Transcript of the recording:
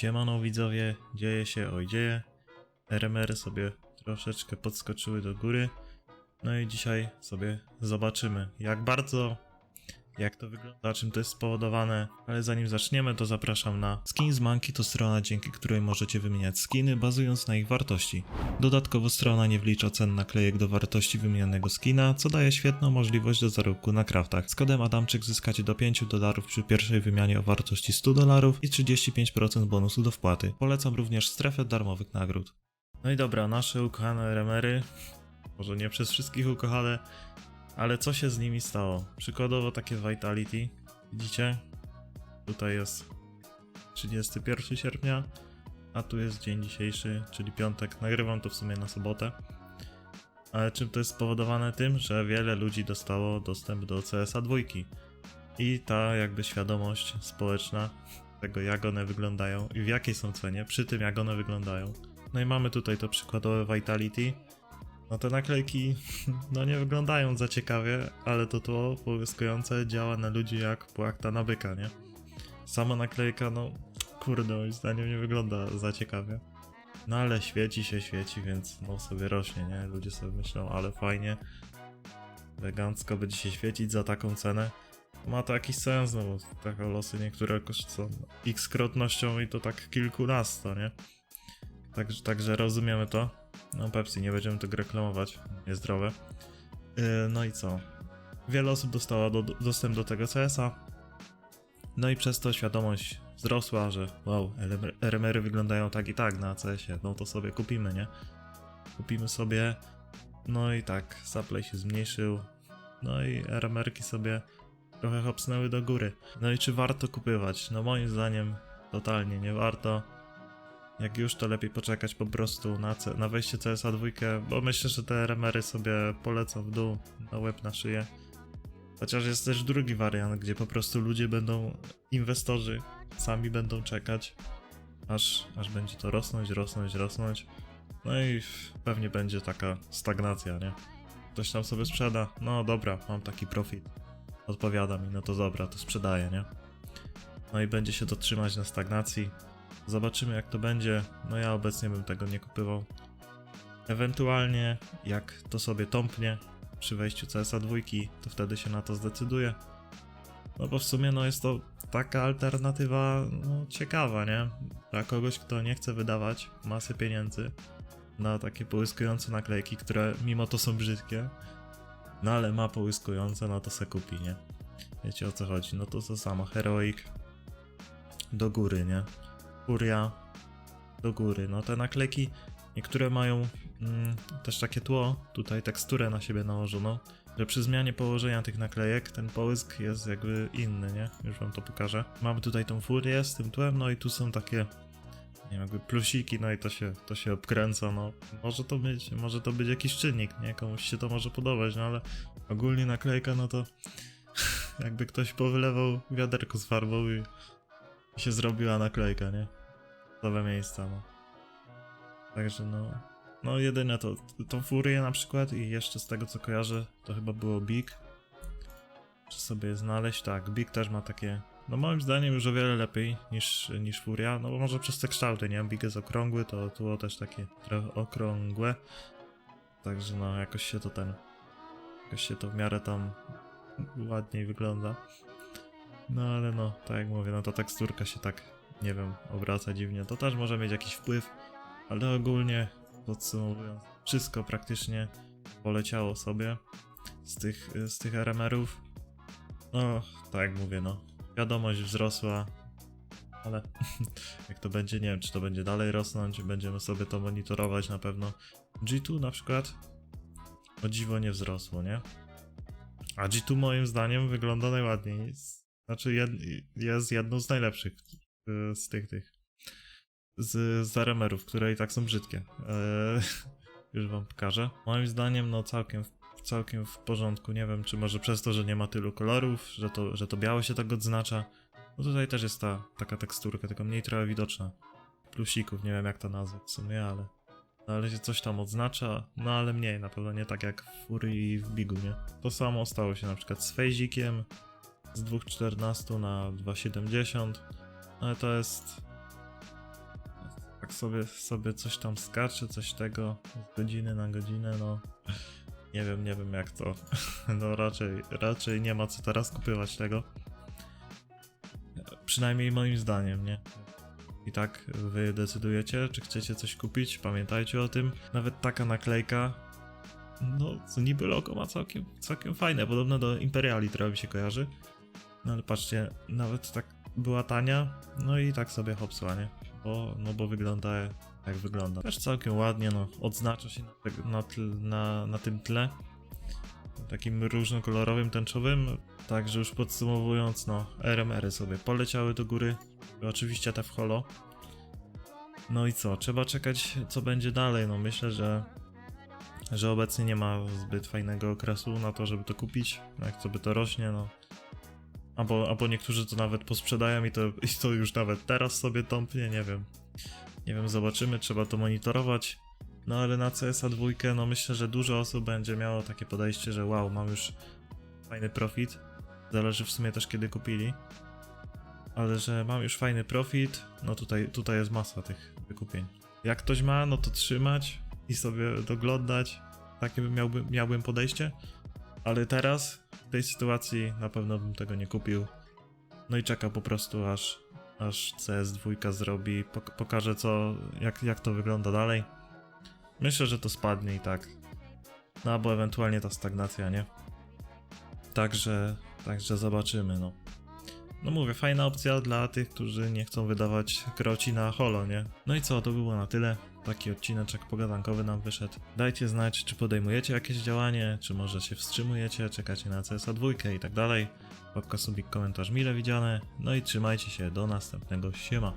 Siemano widzowie, dzieje się, oj dzieje. RMR sobie troszeczkę podskoczyły do góry. No i dzisiaj sobie zobaczymy, jak bardzo, jak to wygląda, czym to jest spowodowane. Ale zanim zaczniemy, to zapraszam na Skins Monkey, to strona, dzięki której możecie wymieniać skiny, bazując na ich wartości. Dodatkowo strona nie wlicza cen naklejek do wartości wymienionego skina, co daje świetną możliwość do zarobku na craftach. Z kodem Adamczyk zyskacie do 5 dolarów przy pierwszej wymianie o wartości 100 dolarów i 35% bonusu do wpłaty. Polecam również strefę darmowych nagród. No i dobra, nasze ukochane remery, może nie przez wszystkich ukochane, ale co się z nimi stało? Przykładowo takie Vitality, widzicie? Tutaj jest 31 sierpnia, a tu jest dzień dzisiejszy, czyli piątek. Nagrywam to w sumie na sobotę. Ale czym to jest spowodowane? Tym, że wiele ludzi dostało dostęp do CSA 2. I ta jakby świadomość społeczna tego, jak one wyglądają i w jakiej są cenie, przy tym jak one wyglądają. No i mamy tutaj to przykładowe Vitality. No te naklejki no nie wyglądają za ciekawie, ale to tło połyskujące działa na ludzi jak płachta na byka, nie? Sama naklejka, no kurde, moim zdaniem nie wygląda za ciekawie. No ale świeci się, świeci, więc no sobie rośnie, nie? Ludzie sobie myślą, ale fajnie, elegancko będzie się świecić za taką cenę. Ma to jakiś sens, no bo takie losy niektóre kosztują x krotnością i to tak kilkunasto, nie? Także, także rozumiemy to. No Pepsi, nie będziemy tego reklamować, niezdrowe. Yy, no i co? Wiele osób dostało do, dostęp do tego CS-a. No i przez to świadomość wzrosła, że wow, RMR-y wyglądają tak i tak na CS-ie, no to sobie kupimy, nie? Kupimy sobie, no i tak, supply się zmniejszył, no i RMR-ki sobie trochę hopsnęły do góry. No i czy warto kupywać? No moim zdaniem totalnie nie warto. Jak już, to lepiej poczekać po prostu na, na wejście CSA 2, bo myślę, że te RMR-y sobie polecą w dół, na łeb, na szyję. Chociaż jest też drugi wariant, gdzie po prostu ludzie będą, inwestorzy sami będą czekać, aż, aż będzie to rosnąć, rosnąć, rosnąć. No i pewnie będzie taka stagnacja, nie? Ktoś tam sobie sprzeda, no dobra, mam taki profit, odpowiada mi, no to dobra, to sprzedaję, nie? No i będzie się to trzymać na stagnacji. Zobaczymy jak to będzie. No ja obecnie bym tego nie kupywał. Ewentualnie jak to sobie tąpnie przy wejściu CSA 2, to wtedy się na to zdecyduje. No bo w sumie no jest to taka alternatywa no, ciekawa, nie? Dla kogoś, kto nie chce wydawać masy pieniędzy na takie połyskujące naklejki, które mimo to są brzydkie, no ale ma połyskujące, no to se kupi, nie? Wiecie o co chodzi? No to to samo, Heroic do góry, nie? Furia do góry. No te naklejki, niektóre mają mm, też takie tło, tutaj teksturę na siebie nałożoną, że przy zmianie położenia tych naklejek ten połysk jest jakby inny, nie? Już wam to pokażę. Mamy tutaj tą furię z tym tłem, no i tu są takie nie wiem, jakby plusiki, no i to się, to się obkręca, no. Może to być, może to być jakiś czynnik, nie? Komuś się to może podobać, no ale ogólnie naklejka, no to jakby ktoś powylewał wiaderko z farbą i się zrobiła naklejka, nie? Nowe miejsca, no. Także no. No jedyne to, tą furię na przykład i jeszcze z tego co kojarzę, to chyba było Big. Czy sobie znaleźć? Tak, Big też ma takie, no moim zdaniem już o wiele lepiej niż, niż Furia, no bo może przez te kształty, nie? Big jest okrągły, to było też takie okrągłe. Także no jakoś się to ten, jakoś się to w miarę tam ładniej wygląda. No ale no, tak jak mówię, no to teksturka się tak, nie wiem, obraca dziwnie. To też może mieć jakiś wpływ, ale ogólnie podsumowując, wszystko praktycznie poleciało sobie z tych, z tych RMR-ów. No, tak mówię, no, wiadomość wzrosła, ale jak to będzie, nie wiem, czy to będzie dalej rosnąć, będziemy sobie to monitorować na pewno. G2 na przykład, o dziwo nie wzrosło, nie? A G2 moim zdaniem wygląda najładniej. Znaczy jed, jest jedną z najlepszych z tych tych z, z RMR-ów, które i tak są brzydkie. Eee, już wam pokażę. Moim zdaniem no całkiem, całkiem w porządku. Nie wiem czy może przez to, że nie ma tylu kolorów, że to, że to biało się tak odznacza. No tutaj też jest ta taka teksturka, tylko mniej trochę widoczna. Plusików, nie wiem jak to nazwać w sumie, ale no, ale się coś tam odznacza, no ale mniej, na pewno nie tak jak w Fury i w Bigu, nie? To samo stało się na przykład z Fejzikiem, z 2,14 na 2,70, ale to jest tak sobie, sobie coś tam skacze, coś tego z godziny na godzinę, no nie wiem, nie wiem jak to. No raczej, raczej nie ma co teraz kupywać tego. Przynajmniej moim zdaniem, nie? I tak wy decydujecie, czy chcecie coś kupić, pamiętajcie o tym. Nawet taka naklejka, no co niby logo ma całkiem, całkiem fajne, podobno do Imperiali trochę mi się kojarzy. No ale patrzcie, nawet tak była tania, no i tak sobie hopsła, nie? Bo, no bo wygląda jak wygląda. Też całkiem ładnie, no odznacza się na, na, na, na tym tle. Takim różnokolorowym, tęczowym. Także już podsumowując, no RMR-y sobie poleciały do góry. Oczywiście te w holo. No i co? Trzeba czekać, co będzie dalej. No myślę, że że obecnie nie ma zbyt fajnego okresu na to, żeby to kupić. Jak sobie to rośnie, no. Albo, albo niektórzy to nawet posprzedają i to, i to już nawet teraz sobie tąpnie, nie wiem. Nie wiem, zobaczymy, trzeba to monitorować. No ale na CSA 2, no myślę, że dużo osób będzie miało takie podejście, że wow, mam już fajny profit. Zależy w sumie też kiedy kupili. Ale że mam już fajny profit, no tutaj, tutaj jest masa tych wykupień. Jak ktoś ma, no to trzymać i sobie doglądać. Takie bym miałbym, miałbym podejście. Ale teraz, w tej sytuacji, na pewno bym tego nie kupił. No i czekał po prostu, aż, aż CS2 zrobi, pok- pokaże co, jak, jak to wygląda dalej. Myślę, że to spadnie i tak. No albo ewentualnie ta stagnacja, nie? Także, także zobaczymy, no. No mówię, fajna opcja dla tych, którzy nie chcą wydawać kroci na holo, nie? No i co, to było na tyle. Taki odcineczek pogadankowy nam wyszedł. Dajcie znać, czy podejmujecie jakieś działanie, czy może się wstrzymujecie, czekacie na CSA 2 i tak dalej. Łapka, subik, komentarz mile widziane. No i trzymajcie się, do następnego, siema.